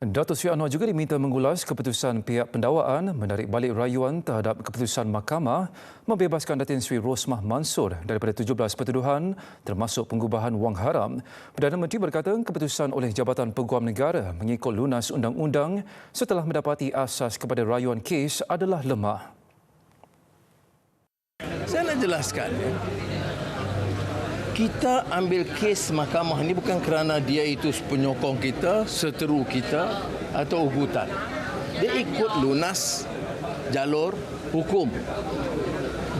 Datuk Sri Anwar juga diminta mengulas keputusan pihak pendawaan menarik balik rayuan terhadap keputusan mahkamah membebaskan Datin Sri Rosmah Mansur daripada 17 pertuduhan termasuk pengubahan wang haram. Perdana Menteri berkata keputusan oleh Jabatan Peguam Negara mengikut lunas undang-undang setelah mendapati asas kepada rayuan kes adalah lemah. Saya nak jelaskan. Kita ambil kes mahkamah ini bukan kerana dia itu penyokong kita, seteru kita atau ugutan. Dia ikut lunas jalur hukum.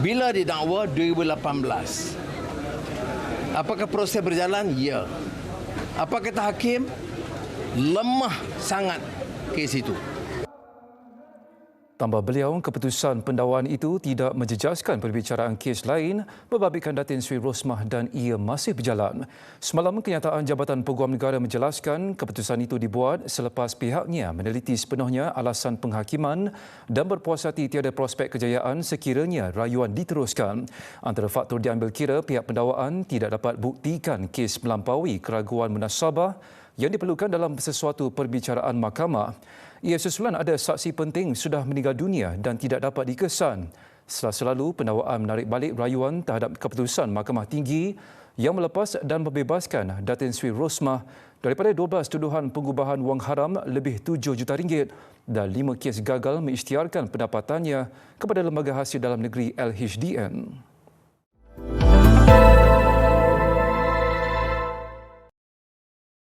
Bila didakwa 2018. Apakah proses berjalan? Ya. Apa kata hakim? Lemah sangat kes itu. Tambah beliau, keputusan pendawaan itu tidak menjejaskan perbicaraan kes lain membabitkan Datin Sri Rosmah dan ia masih berjalan. Semalam, kenyataan Jabatan Peguam Negara menjelaskan keputusan itu dibuat selepas pihaknya meneliti sepenuhnya alasan penghakiman dan berpuas hati tiada prospek kejayaan sekiranya rayuan diteruskan. Antara faktor diambil kira, pihak pendawaan tidak dapat buktikan kes melampaui keraguan munasabah yang diperlukan dalam sesuatu perbicaraan mahkamah. Ia susulan ada saksi penting sudah meninggal dunia dan tidak dapat dikesan. Setelah selalu pendawaan menarik balik rayuan terhadap keputusan Mahkamah Tinggi yang melepas dan membebaskan Datin Sri Rosmah daripada 12 tuduhan pengubahan wang haram lebih 7 juta ringgit dan 5 kes gagal mengisytiharkan pendapatannya kepada Lembaga Hasil Dalam Negeri LHDN.